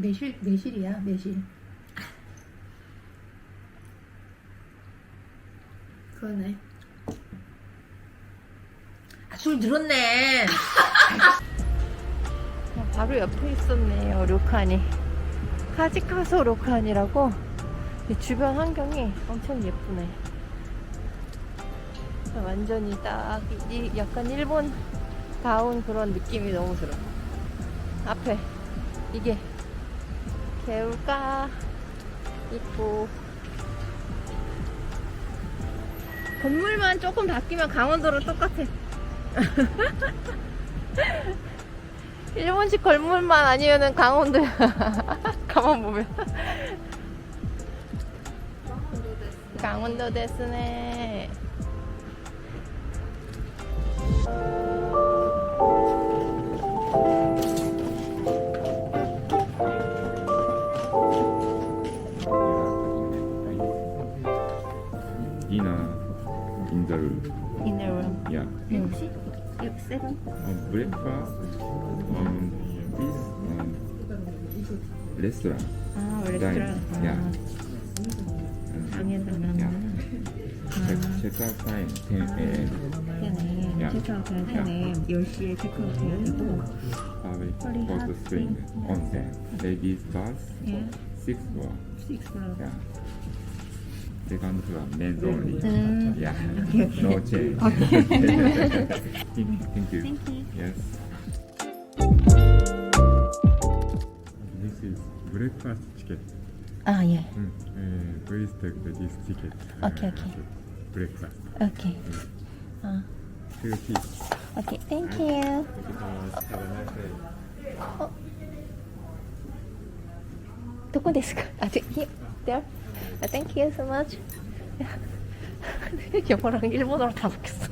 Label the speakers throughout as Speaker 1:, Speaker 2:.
Speaker 1: 매실 매실이야 매실. 그러네. 아, 술 들었네.
Speaker 2: 어, 바로 옆에 있었네요, 료칸이. 카지카소 료칸이라고 이 주변 환경이 엄청 예쁘네. 완전히 딱 이 약간 일본 다운 그런 느낌이 너무 들어. 앞에 이게 개울가 있고 건물만 조금 바뀌면 강원도랑 똑같아. 일본식 건물만 아니면은 강원도야. 가만 보면. 강원도 데스네.
Speaker 3: dinner Um, breakfast um, this um, restaurant.
Speaker 2: 아,
Speaker 3: 레스토랑. 야.
Speaker 2: 방에서
Speaker 3: Yeah.
Speaker 2: 나오는.
Speaker 3: Check, check out time 10 a.m. 야.
Speaker 2: 체크아웃 할 때는 10시에 체크아웃 해야 되고.
Speaker 3: Public hot
Speaker 2: hot
Speaker 3: spring onsen. Ladies bath.
Speaker 2: 예.
Speaker 3: Six floor.
Speaker 2: 6
Speaker 3: they to a men's only.
Speaker 2: Mm.
Speaker 3: Yeah,
Speaker 2: okay.
Speaker 3: no change. Okay. Thank you.
Speaker 2: Thank you.
Speaker 3: Yes. This is breakfast ticket.
Speaker 2: Ah, yeah.
Speaker 3: Mm. Uh, please take the, this ticket.
Speaker 2: Okay, okay.
Speaker 3: Breakfast. Okay.
Speaker 2: Mm. Uh. Okay, thank you.
Speaker 3: Thank you so much. Have a nice day. Oh.
Speaker 2: どこですかあ、で、here, there. 아, thank you so much. 영어랑 일본어로 다 바뀌었어.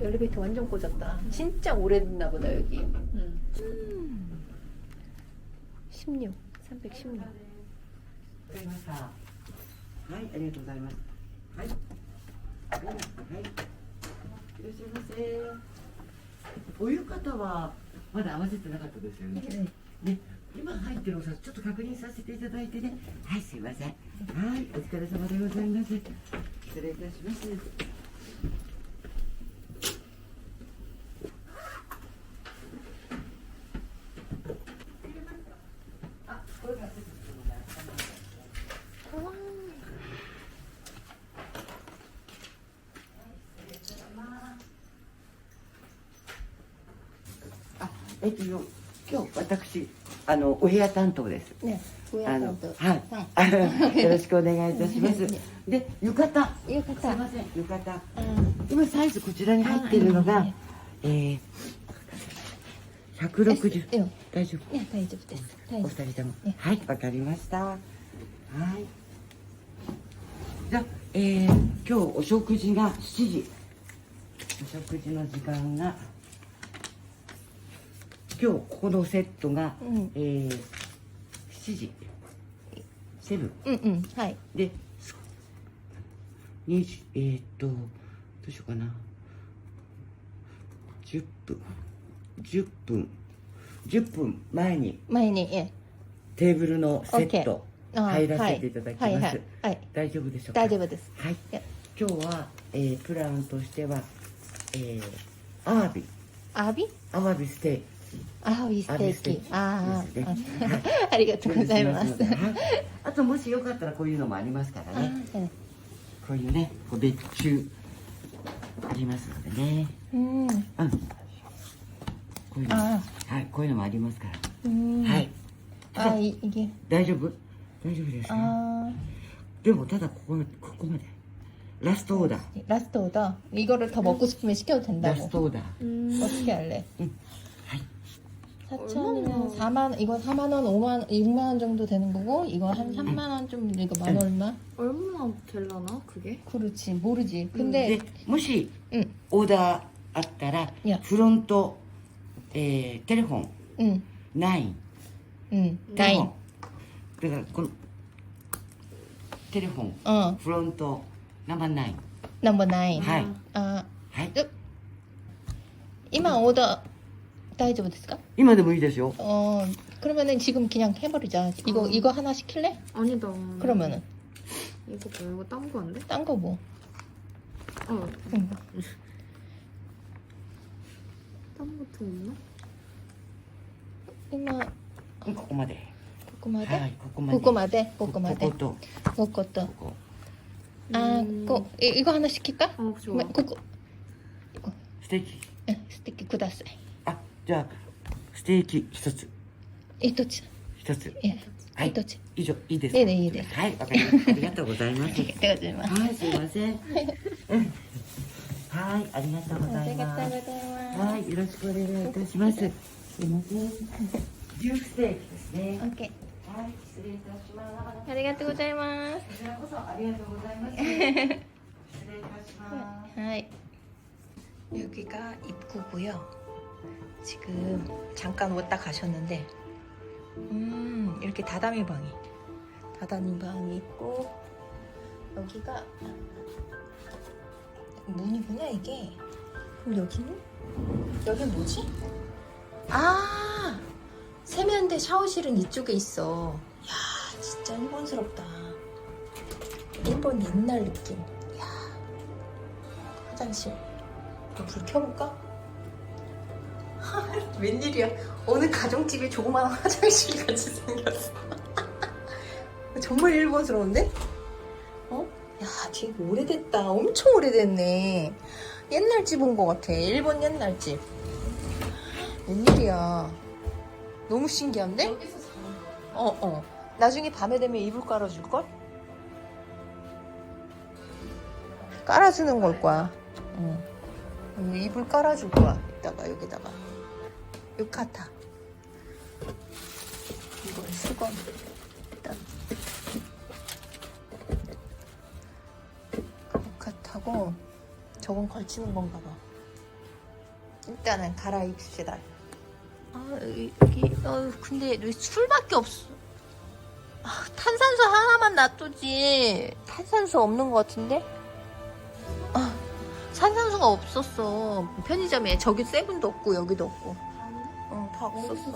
Speaker 2: 엘리베이터 완전 꽂았다. 진짜 오래됐나 보다 여기. 음. 16, 316.
Speaker 4: わかりました。はい、ありがとうございます。はい。はい。 らっしゃいませ。お湯方はまだ合わせてなかったですよね。ね、今入ってるお札ちょっと確認させていただいてね。はい、すいません。はい、お疲れ様でございます。失礼いたします。あ、えっと、よ今日私、あの、お部屋担当です。
Speaker 2: ね、
Speaker 4: あの、はい、はい、よろしくお願いいたします。で、浴衣。浴衣。
Speaker 2: すみ
Speaker 4: ません、浴衣。今サイズこちらに入っているのが、
Speaker 2: え
Speaker 4: え、百六
Speaker 2: 十。
Speaker 4: 大丈夫。
Speaker 2: ね、大丈夫です。
Speaker 4: お二人とも。はい、わかりました。はい。じゃあ、えー、今日お食事が七時。お食事の時間が。今日ここのセットが、
Speaker 2: うん。
Speaker 4: えー、7時。セブン。
Speaker 2: うんうん。はい。
Speaker 4: で2時えー、っとどうしようかな。10分。10分。10分前に。
Speaker 2: 前に
Speaker 4: テーブルのセット入らせていただきます、
Speaker 2: はい、
Speaker 4: 大丈夫でしょうか？
Speaker 2: 大丈夫です、
Speaker 4: はい、今日は、えー、プランとしては、えー、アワビ。
Speaker 2: アワビ？
Speaker 4: アワビステー
Speaker 2: アワビステ
Speaker 4: アワビステーキ。
Speaker 2: ーキあ
Speaker 4: ですね
Speaker 2: あ、ありがとうございます。
Speaker 4: はいあともしよかったらこういうのもありますからね。
Speaker 2: あ
Speaker 4: こういうね、こう別注ありますのでね。
Speaker 2: うん。
Speaker 4: うん。こういうの。
Speaker 2: あ
Speaker 4: はい、こういうのもありますから。
Speaker 2: うん。
Speaker 4: はい。
Speaker 2: あ、いいけ。
Speaker 4: 大丈夫大丈夫ですか
Speaker 2: 아,
Speaker 4: でもただここここまで。ラストオーダー。
Speaker 2: 라스트オーダー. 이거를 더 먹고 싶으면 시켜도
Speaker 4: ラ
Speaker 2: 된다고.
Speaker 4: ストオーダー。
Speaker 2: 어떻게 할래?
Speaker 4: はい。
Speaker 2: 4천이면 4만 원, 이거 4만 원, 5만 원, 6만 원 정도 되는 거고 이거 한 3만 원 좀 이거 만 얼마?
Speaker 1: 얼마나 될라나 그게?
Speaker 2: 그렇지 모르지. 근데
Speaker 4: で、もし
Speaker 2: うん
Speaker 4: オーダーあったら
Speaker 2: いや、
Speaker 4: フロント、えー、テレフォン
Speaker 2: 응,
Speaker 4: 9。
Speaker 2: 응,
Speaker 4: テレフォ
Speaker 2: 나인.
Speaker 4: ン。だからこのテレフォン、
Speaker 2: 어,
Speaker 4: フロントナンバー9。
Speaker 2: 넘버 나인.
Speaker 4: はい。
Speaker 2: 아,
Speaker 4: はい
Speaker 2: 今オーダー 大丈夫ですか?
Speaker 4: 今でもいいですよ
Speaker 2: 어 그러면은 지금 그냥 해버리자. 이거
Speaker 1: 어.
Speaker 2: 이거 하나 시킬래?
Speaker 1: 아니다.
Speaker 2: 그러면은
Speaker 1: 이거 뭐 이거 딴 거 안 돼?
Speaker 2: 딴 거 뭐?
Speaker 1: 어.
Speaker 2: 응.
Speaker 1: 딴 것도 없나?
Speaker 2: 이마
Speaker 4: ここまで
Speaker 2: 고구마대?
Speaker 4: はいここまで
Speaker 2: 고구마대?
Speaker 4: こ
Speaker 2: 고구마대?
Speaker 4: ことこ
Speaker 2: 그것도.
Speaker 4: こ
Speaker 2: 아,
Speaker 1: 음.
Speaker 2: 고, 이, 이거 하나 시킬까?
Speaker 1: 어 좋아.
Speaker 2: 그거
Speaker 4: ステーキ
Speaker 2: 응, 스테이크 구다사이.
Speaker 4: あ じゃあステーキ一つ
Speaker 2: 이토치.
Speaker 4: 一つ
Speaker 2: 예.
Speaker 4: はい
Speaker 2: 이토치.
Speaker 4: 以上いいですか
Speaker 2: 네, 네, 이いです
Speaker 4: はいわかりましたありがとうございます
Speaker 2: 내가
Speaker 4: はいすいませんうんはいありがとうございますはい、よろしくお願いいたします。すいません。ジューステーキですね。
Speaker 2: 오케이.
Speaker 4: はい、失礼いたします。
Speaker 2: 아리가또 고자이마스.
Speaker 4: こちらこそありがとうございます。失礼いたします。
Speaker 2: 하이. 여기가 입구고요. 지금 잠깐 왔다 가셨는데, 음 이렇게 다다미 방이, 다다미 방이 있고 여기가 문이구나 이게. 그럼 여기는? 여긴 뭐지? 아 세면대 샤워실은 이쪽에 있어. 야 진짜 일본스럽다. 일본 옛날 느낌. 야 화장실. 또불 켜볼까? 웬일이야. 어느 가정집에 조그마한 화장실 같이 생겼어. 정말 일본스러운데? 어? 야, 되게 오래됐다. 엄청 오래됐네. 옛날 집 온 것 같아. 일본 옛날 집. 웬일이야. 너무 신기한데?
Speaker 1: 여기서 자는 거.
Speaker 2: 어, 어. 나중에 밤에 되면 이불 깔아줄걸? 깔아주는 걸 거야. 응. 여기 이불 깔아줄 거야. 이따가 여기다가. 유카타. 이거 수건. 일단. 유카타고 저건 걸치는 건가 봐. 일단은 갈아입읍시다. 아, 여기, 어, 근데 왜 술밖에 없어? 아, 탄산수 하나만 놔두지. 탄산수 없는 것 같은데? 아, 탄산수가 없었어. 편의점에 저기 세븐도 없고 여기도 없고. 응, 다 없었어.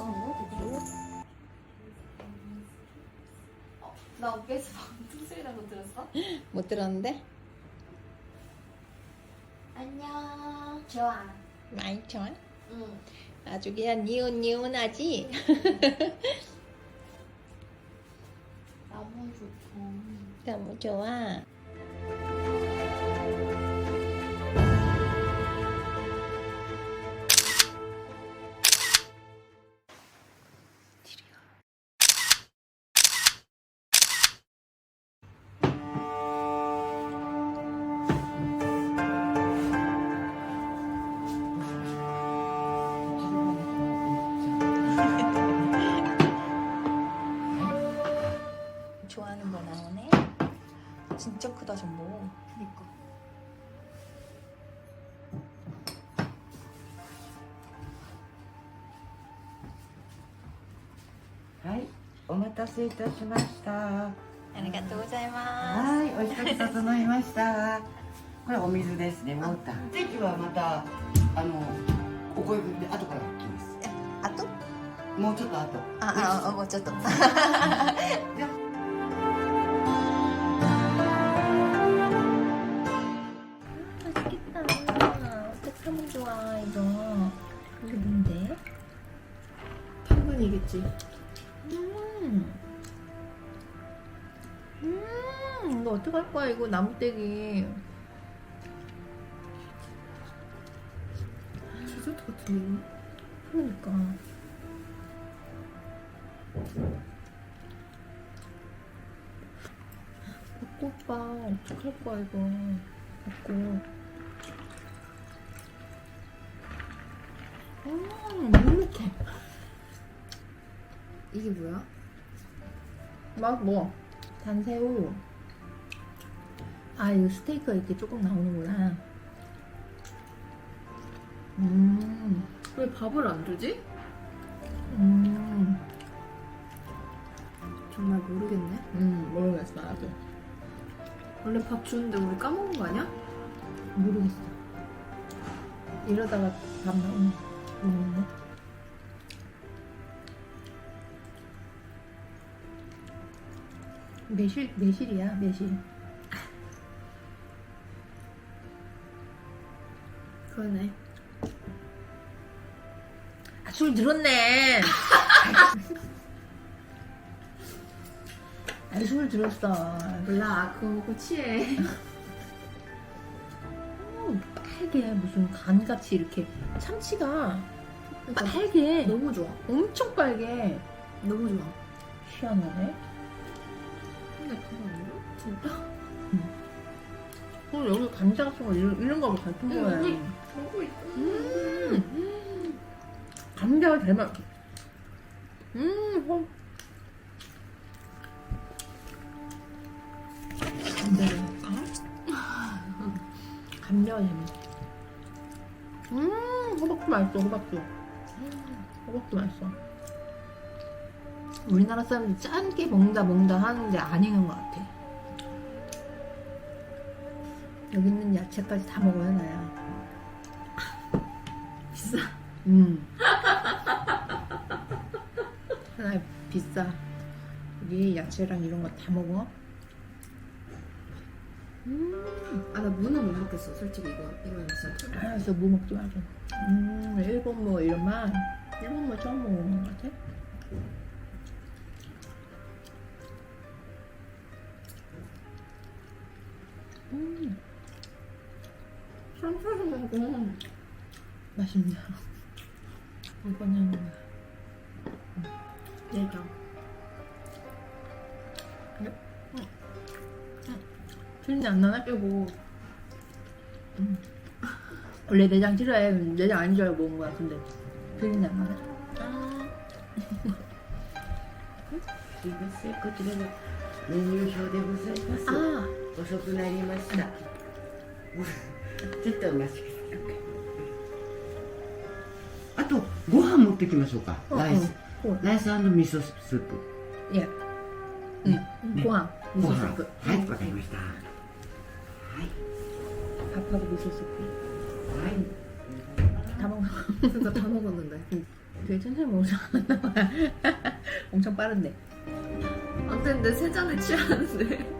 Speaker 1: 나 어깨에서 방금 소리 나고 들었어?
Speaker 2: 못 들었는데?
Speaker 1: 안녕. 좋아.
Speaker 2: 많이 좋아?
Speaker 1: 응.
Speaker 2: 아주 그냥 니온니온하지?
Speaker 1: 너무 좋고.
Speaker 2: 너무 좋아.
Speaker 4: せいたしました。は
Speaker 2: 아리가또 고자이마스.
Speaker 4: い、お一つ整いました。これお水ですね、モーター。席はまた、あの、お声分で後から来ます。
Speaker 2: 아 또?
Speaker 4: もうちょっと後。
Speaker 2: 아, 아, 어, 뭐, 저 또. 맛있겠다. 어떻게 하면 좋아, 이거. 이게 뭔데?
Speaker 1: 당근이겠지.
Speaker 2: 이거 어떡할 거야, 이거 나무떼기.
Speaker 1: 디저트 같은
Speaker 2: 그러니까. 벚꽃봐, 어떡할 거야, 이거. 벚꽃. 음, 눅눅해.
Speaker 1: 이게 뭐야?
Speaker 2: 맛 뭐? 단새우. 아, 이거 스테이크가 이렇게 조금 나오는구나. 음,
Speaker 1: 왜 밥을 안 주지?
Speaker 2: 음,
Speaker 1: 정말 모르겠네.
Speaker 2: 음, 모르겠어, 나도.
Speaker 1: 원래 밥 주는데 우리 까먹은 거 아니야?
Speaker 2: 모르겠어. 이러다가 밥 나오네. 음. 매실 매실이야 매실.
Speaker 1: 그러네.
Speaker 2: 아, 술 들었네. 아니 술 들었어.
Speaker 1: 몰라, 그거 먹고 취해.
Speaker 2: 음, 빨개 무슨 간같이 이렇게 참치가
Speaker 1: 그러니까
Speaker 2: 빨개.
Speaker 1: 너무 좋아.
Speaker 2: 엄청 빨개.
Speaker 1: 너무 좋아.
Speaker 2: 희한하네.
Speaker 1: 근데 그거 아니야? 진짜?
Speaker 2: 어, 여기 감자 같은 거 이런, 이런 거하고 같은
Speaker 1: 응,
Speaker 2: 거야.
Speaker 1: 여기. 먹고 있어.
Speaker 2: 음. 감자가 맛. 음, 헐. 감자를 넣을까? 감자가 맛. 음, 호박도 맛있어, 호박도. 음, 호박도 맛있어. 우리나라 사람들이 짠게 먹는다, 먹는다 하는데 아닌 것 같아. 여기 있는 야채까지 다 먹어야 나야.
Speaker 1: 비싸.
Speaker 2: 음. 하나 비싸. 여기 야채랑 이런 거 다 먹어. 음.
Speaker 1: 아, 나 무는 못 먹겠어, 솔직히 이거. 이거는 진짜.
Speaker 2: 아, 그래서 뭐 먹지 말자. 음, 일본 뭐 이런 맛. 일본 뭐 처음 먹어보는 것 같아. 음,
Speaker 1: 쌈싸서 먹어.
Speaker 2: 맛있냐. 이거는
Speaker 1: 내장.
Speaker 2: 틀린지 안 나나?
Speaker 1: 빼고.
Speaker 2: 원래 내장 싫어해. 내장 아닌 줄 알고 먹은 거야. 근데 틀린지 안 나나? 아,
Speaker 4: すいませんこちらのメニュー表でございます
Speaker 2: 아,
Speaker 4: 遅くなりました ちょっとお待ちくださいあとご飯持ってきましょうか
Speaker 2: うん
Speaker 4: ライス
Speaker 2: うん
Speaker 4: ライス味噌スープ
Speaker 2: 예. 응. 고항.
Speaker 4: ご
Speaker 2: 미소
Speaker 4: 飯
Speaker 2: 스프.
Speaker 4: はいわかりましたは
Speaker 2: 밥하고 미소 스프.
Speaker 4: いはい
Speaker 2: 다 먹어.
Speaker 1: 그러니까 다 먹었는데.
Speaker 2: 되게 천천히 먹지 않았나 봐. 엄청 빠른데.
Speaker 1: 안 되는데 세 잔에 취하는데.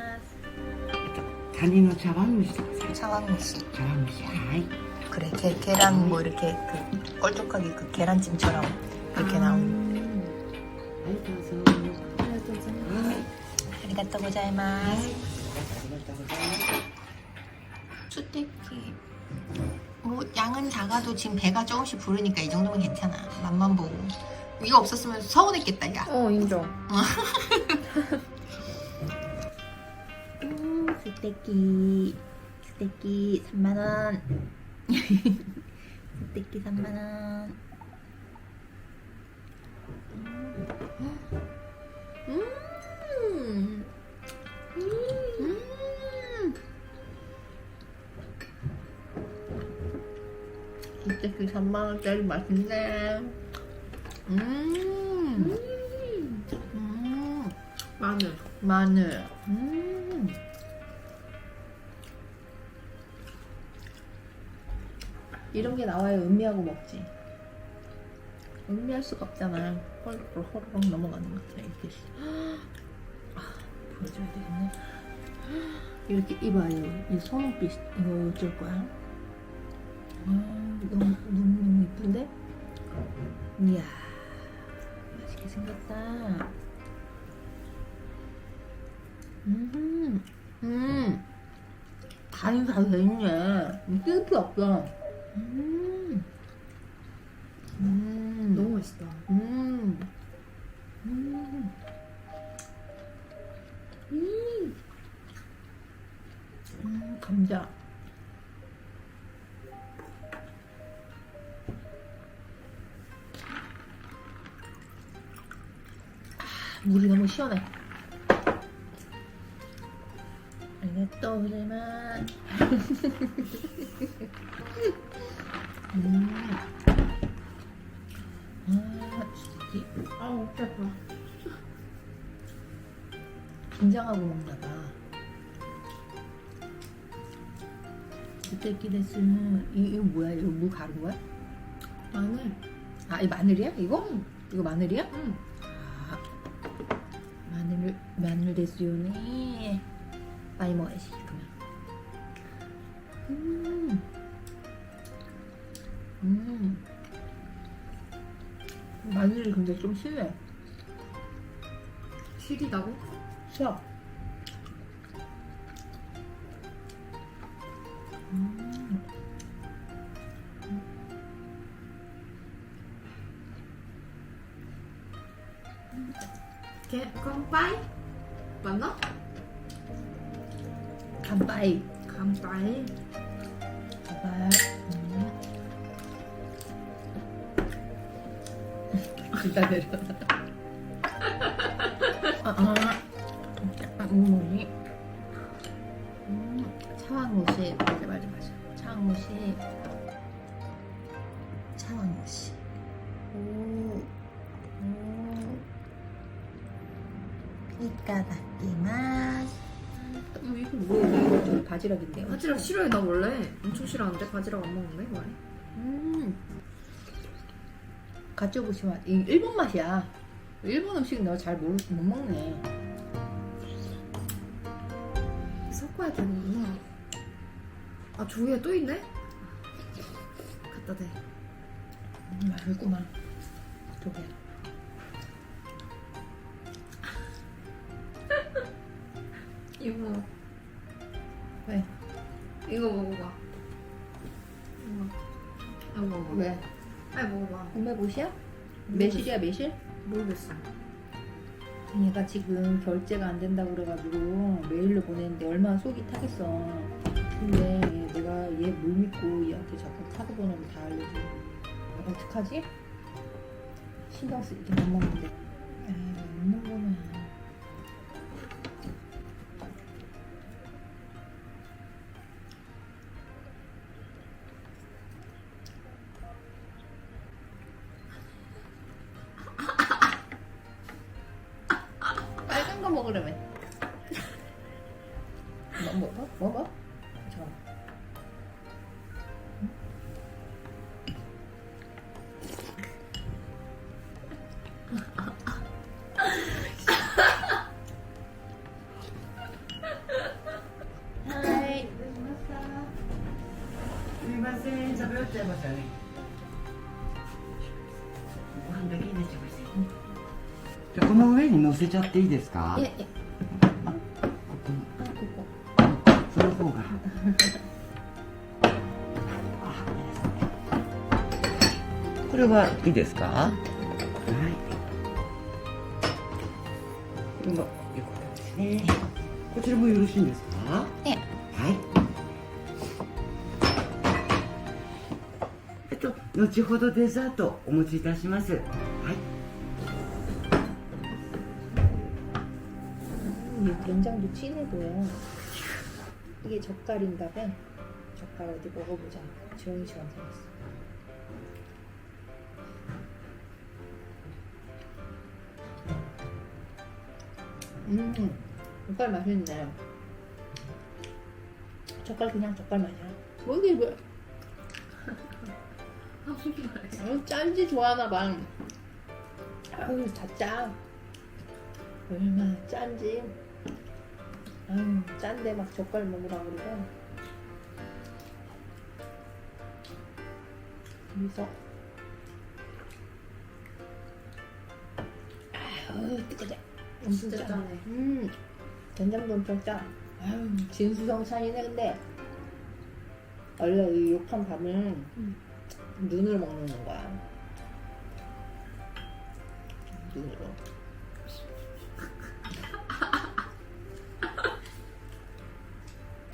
Speaker 4: 잔인어 자왕무시.
Speaker 2: 자왕무시.
Speaker 4: 자왕무시. 아이.
Speaker 2: 그래, 게, 계란 뭐 이렇게 그 껄쭉하게 그 계란찜처럼 이렇게 나온. 아리가또 고자이마스. 수태끼. 뭐 양은 작아도 지금 배가 조금씩 부르니까 이 정도면 괜찮아. 맛만 보고. 이거 없었으면 서운했겠다, 야.
Speaker 1: 어, 인정.
Speaker 2: 음, 스테키. 스테키 3만원. 스테키 3만원. 음. 음. 스테키 3만원짜리 맛있네. 음. 음.
Speaker 1: 마늘.
Speaker 2: 마늘. 음. 이런 게 나와야 음미하고 먹지. 음미할 수가 없잖아. 헐헐 호로록 넘어가는 것 같아. 이렇게. 아, 보여줘야 되겠네. 이렇게 이봐요. 이 소금빛 이거 어쩔 거야? 아, 너무 너무 너무 이쁜데? 이야, 맛있게 생겼다. 음, 음, 간이 다 돼있네. 쓸 필요 없어. 음. 음.
Speaker 1: 너무 맛있다.
Speaker 2: 음. 음. 음. 감자. 아, 물이 너무 시원해. 그러면. 음. 아, 진짜.
Speaker 1: 아우 배고파.
Speaker 2: 긴장하고 먹나 봐. 그때 끼데스는 이 이거 뭐야? 이거 무 가른 거야?
Speaker 1: 마늘.
Speaker 2: 아, 이 마늘이야? 이거? 이거 마늘이야?
Speaker 1: 응.
Speaker 2: 아, 마늘 마늘 데스요네. 많이 먹어야지 그러면. 음. 음. 마늘이 근데 좀 실해.
Speaker 1: 시리다고?
Speaker 2: 쉬어. 음.
Speaker 1: 개 깜빠이?
Speaker 2: 간바이.
Speaker 1: 깜빠이.
Speaker 2: 간바이. 음. 기다려. 아, 아. 아, 음, 음, 차왕무시 맞아 맞아 맞아 차왕무시 차왕무시 오, 오. 이까다키마 바지락인데요
Speaker 1: 바지락 싫어해 나 원래 엄청 싫어하는데 바지락 안 먹는데 왜?
Speaker 2: 음. 가쪼부시 맛. 이 일본 맛이야. 일본 음식 내가 잘못 먹네.
Speaker 1: 섞어야 되는구나. 아 조개 또 있네? 갖다 대.
Speaker 2: 음, 맛있구만. 왜?
Speaker 1: 이거 먹어봐. 이거 이거 먹어봐.
Speaker 2: 왜?
Speaker 1: 아니 먹어봐.
Speaker 2: 공매보시야? 매실이야 매실?
Speaker 1: 모르겠어.
Speaker 2: 얘가 지금 결제가 안 된다고 그래가지고 메일로 보냈는데 얼마나 속이 타겠어. 근데 내가 얘 물 믿고 얘한테 자꾸 카드 번호를 다 알려줘. 어떡하지? 신경 쓰이게 못 먹는데. 아, 못 먹으면.
Speaker 4: せちゃっていいですか？こ
Speaker 2: こここ。
Speaker 4: その方がこれはいいですか？はい。これかっですねこちらもよろしいんですか？はい。えっと後ほどデザートお持ちいたします。はい。
Speaker 2: 이 된장도 진해 보여. 이게 젓갈인가 봐. 젓갈 어디 먹어보자. 지원이 시간 생겼어. 음, 젓갈 맛있네. 젓갈 그냥 젓갈 맛이야. 뭐 이게 뭐? 어, 짠지 좋아하나 봐. 아유, 다 짜. 얼마나 짠지. 아유, 짠데 막 젓갈 먹으라고 그래. 여기서. 아유, 뜨거워.
Speaker 1: 진짜 짜네.
Speaker 2: 음, 된장도 엄청 짜. 아유, 진수성찬이네, 근데. 원래 이 욕한 밥은
Speaker 1: 음.
Speaker 2: 눈으로 먹는 거야. 눈으로.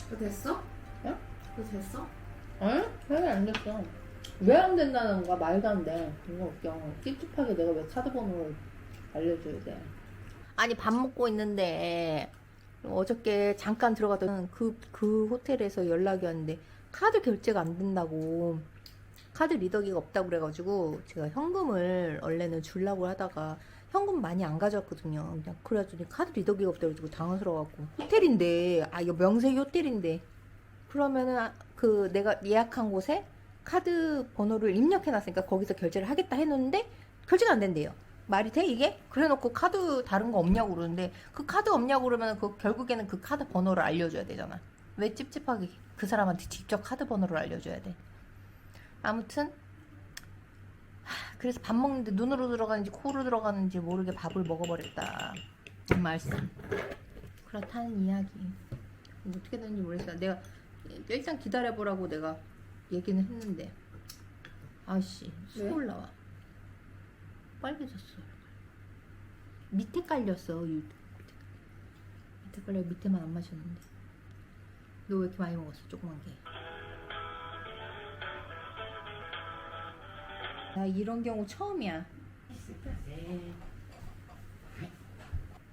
Speaker 1: 그거 됐어?
Speaker 2: 어?
Speaker 1: 그거 됐어?
Speaker 2: 응? 왜안 됐어? 왜 안 된다는 거야? 말도 안 돼. 이거 웃겨. 찝찝하게 내가 왜 카드 번호를 알려줘야 돼? 아니 밥 먹고 있는데 어저께 잠깐 들어갔던 그, 그 호텔에서 연락이 왔는데 카드 결제가 안 된다고 카드 리더기가 없다고 그래가지고 제가 현금을 원래는 주려고 하다가 현금 많이 안 가져왔거든요. 그냥 그래가지고 카드 리더기가 없다고 해가지고 당황스러워갖고 호텔인데 아 이거 명색이 호텔인데 그러면은 아, 그 내가 예약한 곳에 카드 번호를 입력해놨으니까 거기서 결제를 하겠다 했는데 결제가 안 된대요. 말이 돼 이게? 그래놓고 카드 다른 거 없냐고 그러는데 그 카드 없냐고 그러면 그 결국에는 그 카드 번호를 알려줘야 되잖아. 왜 찝찝하게 그 사람한테 직접 카드 번호를 알려줘야 돼? 아무튼 하, 그래서 밥 먹는데 눈으로 들어가는지 코로 들어가는지 모르게 밥을 먹어버렸다. 이 말씀. 그렇다는 이야기. 어떻게 되는지 모르겠어. 내가 일단 기다려보라고 내가 얘기는 했는데 아씨 술
Speaker 1: 왜?
Speaker 2: 올라와. 빨개졌어. 밑에 깔렸어. 유- 밑에 깔려 밑에만 안 마셨는데. 너 왜 이렇게 많이 먹었어? 조그만 게. 나 이런 경우 처음이야.
Speaker 4: すいません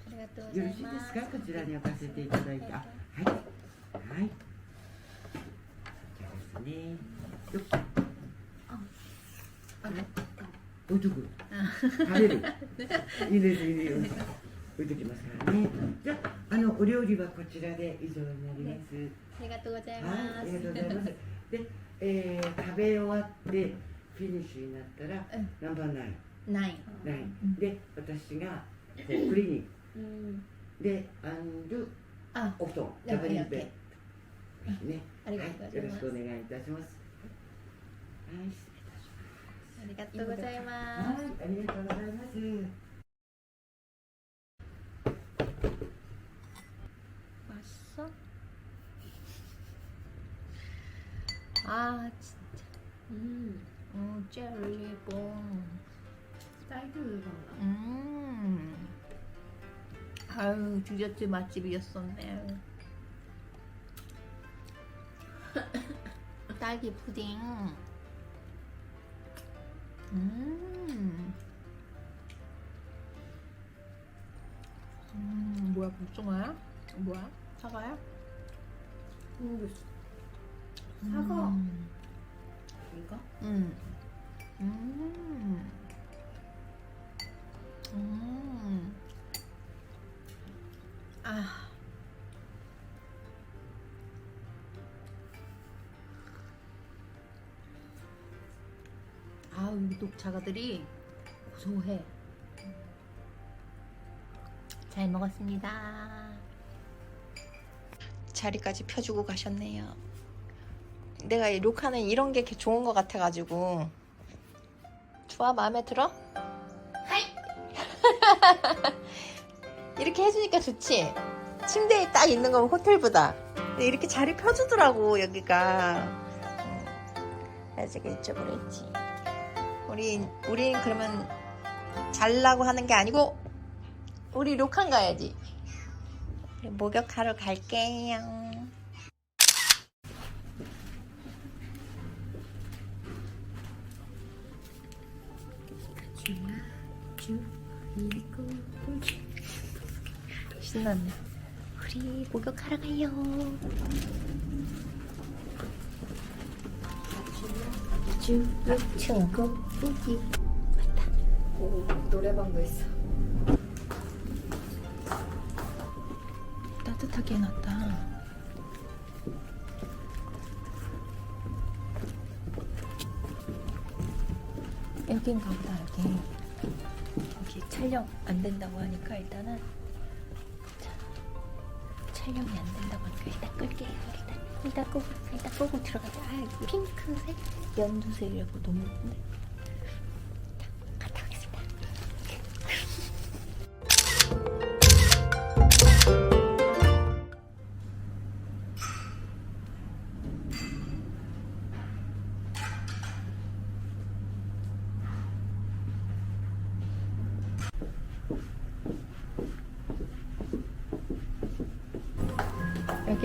Speaker 2: 아리가또
Speaker 4: よろしいですかこちらに置かせていただいてあはいはいじゃあですねよっ
Speaker 1: あね
Speaker 4: 置いとく食べるいいですいいです置いときますからねじゃああのお料理はこちらで以上になります、
Speaker 2: 아리가또
Speaker 4: はい、ありがとうございます。で、えー、食べ終わって フィニッシュになったら、ナンバーナイン。
Speaker 2: ない。
Speaker 4: ナイン。で私がこうクリーニ
Speaker 1: ッ
Speaker 4: クでアンド
Speaker 2: ゥあ
Speaker 4: お布団ジャパニーズベッド。ね。
Speaker 2: ありがとうございます、
Speaker 4: はい、よろしくお願いいたします。はいありがと
Speaker 2: うござい
Speaker 4: ます。はいありがとうございます。
Speaker 2: あーちっちゃ。
Speaker 1: い。うん。
Speaker 2: 음 젤리봉.
Speaker 1: 딸기 우유가 나.
Speaker 2: 음. 아유 디저트 맛집이었었네. 딸기 푸딩. 음. 음 뭐야 복숭아야? 뭐야? 사과야?
Speaker 1: 모르겠어. 사과.
Speaker 2: 음.
Speaker 1: 이거?
Speaker 2: 음. 음. 음. 아. 아, 우리 녹차가들이 고소해. 잘 먹었습니다. 자리까지 펴주고 가셨네요. 내가 이 료카는 이런 게 좋은 것 같아가지고. 좋아 마음에 들어? 이렇게 해주니까 좋지? 침대에 딱 있는 건 호텔보다. 근데 이렇게 자리 펴주더라고 여기가. 어, 그래서 이쪽으로 했지. 우리 우린 그러면 잘라고 하는 게 아니고 우리 료칸 가야지? 목욕하러 갈게요 신났네. 우리 목욕하러 가요. 친구 여기
Speaker 1: 오, 노래방도 있어.
Speaker 2: 따뜻하게 해놨다. 여긴가 보다 여기. 여기 촬영 안 된다고 하니까 일단은 자, 촬영이 안 된다고 하니까 일단 끌게요. 일단 일단 끄고 일단 끄고 들어가자. 아 핑크색 연두색이라고 너무 예쁜데.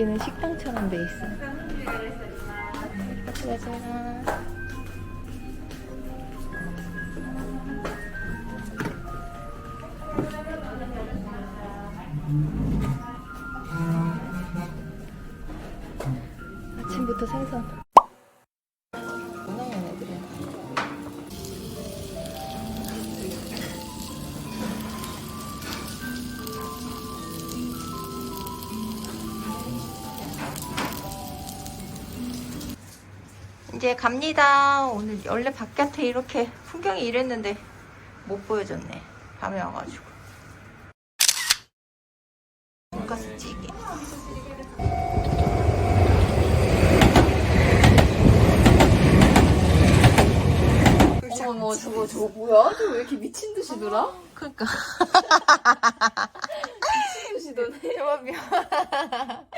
Speaker 2: 여기는 식당처럼 돼 있어. 안 이제 갑니다. 오늘 원래 바깥에 이렇게 풍경이 이랬는데 못 보여줬네. 밤에 와가지고. 돈가스 찌개.
Speaker 1: 어머 저거 저거 뭐야? 저거 왜 이렇게 미친 듯이 놀아?
Speaker 2: 그러니까.
Speaker 1: 미친 듯이 노네.
Speaker 2: 대박이야.